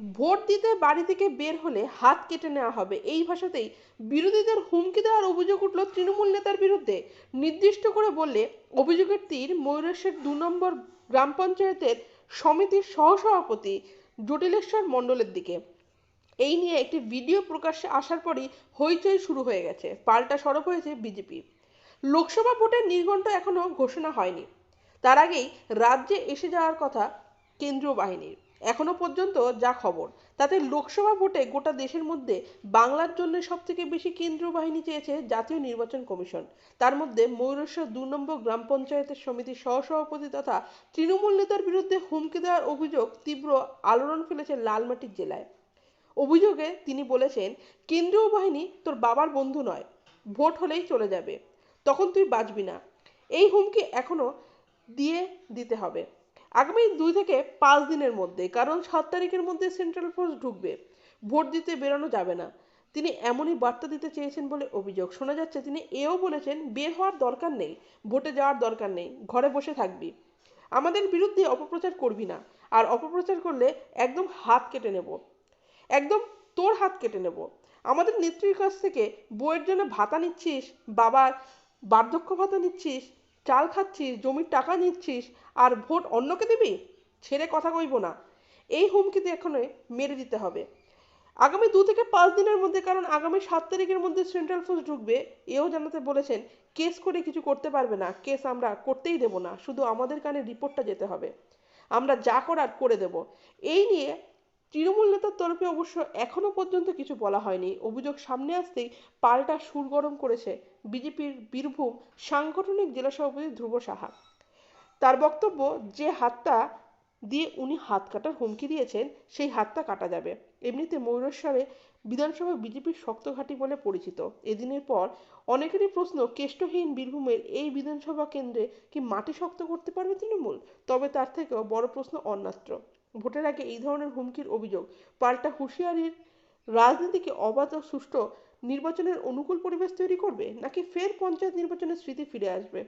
Vote দিতে বাড়ি থেকে বের হলে হাত কেটে নেওয়া হবে। এই ভাষাতেই বিরোধীদের হুমকি দেওয়ার অভিযোগ উঠল তৃণমূল নেতার বিরুদ্ধে। নির্দিষ্ট করে বললে, অভিযোগের তীর ময়ূরেশ্বর দু নম্বর গ্রাম পঞ্চায়েতের সমিতির সহসভাপতি জটিলেশ্বর মণ্ডলের দিকে। এই নিয়ে একটি ভিডিও প্রকাশ্যে আসার পরই হইচই শুরু হয়ে গেছে। পাল্টা সরব হয়েছে বিজেপি। লোকসভা ভোটের নির্ঘণ্ট এখনও ঘোষণা হয়নি। তার আগেই রাজ্যে এসে যাওয়ার কথা কেন্দ্রীয় বাহিনীর। এখনও পর্যন্ত যা খবর। তাতে লোকসভা ভোটে গোটা দেশের মধ্যে বাংলার জন্য সবথেকে বেশি কেন্দ্রীয় বাহিনী চেয়েছে জাতীয় নির্বাচন কমিশন। তার মধ্যে ময়ূরেশ্বর দু নম্বর গ্রাম পঞ্চায়েতের সমিতির সহসভাপতি তথা তৃণমূল নেতার বিরুদ্ধে হুমকি দেওয়ার অভিযোগ তীব্র আলোড়ন ফেলেছে লালমাটির জেলায়। অভিযোগে তিনি বলেছেন, কেন্দ্রীয় বাহিনী তোর বাবার বন্ধু নয়, ভোট হলেই চলে যাবে। তখন তুই বাঁচবি না। এই হুমকি এখনও দিয়ে দিতে হবে। আগামী দুই থেকে পাঁচ দিনের মধ্যে, কারণ সাত তারিখের মধ্যে সেন্ট্রাল ফোর্স ঢুকবে। ভোট দিতে বেরোনো যাবে না। তিনি এমনই বার্তা দিতে চেয়েছেন বলে অভিযোগ। শোনা যাচ্ছে, তিনি এও বলেছেন, বের হওয়ার দরকার নেই, ভোটে যাওয়ার দরকার নেই, ঘরে বসে থাকবি। আমাদের বিরুদ্ধে অপপ্রচার করবি না, আর অপপ্রচার করলে একদম হাত কেটে নেব। একদম তোর হাত কেটে নেব। আমাদের নেত্রীর কাছ থেকে বইয়ের জন্য ভাতা নিচ্ছিস, বাবার বার্ধক্য ভাতা নিচ্ছিস চাল খাচ্ছিস, জমির টাকা নিচ্ছিস, আর ভোট অন্যকে দিবি? ছেড়ে কথা কইব না। এই হুমকিতে এখনই মেরে দিতে হবে। আগামী দু থেকে পাঁচ দিনের মধ্যে, কারণ আগামী সাত তারিখের মধ্যে সেন্ট্রাল ফোর্স ঢুকবে, এও জানাতে বলেছেন, কেস করে কিছু করতে পারবে না। কেস আমরা করতেই দেব না। শুধু আমাদের কানে রিপোর্টটা যেতে হবে। আমরা যা করার করে দেব। এই নিয়ে তৃণমূল নেতার তরফে অবশ্য এখনও পর্যন্ত কিছু বলা হয়নি। অভিযোগ সামনে আসতেই পাল্টা সুর গরম করেছে বিজেপির বীরভূম সাংগঠনিক জেলা সভাপতি ধ্রুব সাহা। তার বক্তব্য, যে হাতটা দিয়ে উনি হাত কাটার হুমকি দিয়েছেন, সেই হাতটা কাটা যাবে। এমনিতে ময়ূরেশ্বরে বিধানসভা বিজেপির শক্ত ঘাঁটি বলে পরিচিত। এদিনের পর অনেকেরই প্রশ্ন, কেষ্টহীন বীরভূমের এই বিধানসভা কেন্দ্রে কি মাটি শক্ত করতে পারবে তৃণমূল? তবে তার থেকেও বড় প্রশ্ন অন্যত্র। ভোটের আগে এই ধরনের হুমকির অভিযোগ। পাল্টা হুঁশিয়ারির রাজনীতিকে অবাধ ও সুষ্ঠু নির্বাচনের অনুকূল পরিবেশ তৈরি করবে, নাকি ফের পঞ্চায়েত নির্বাচনের স্মৃতি ফিরে আসবে?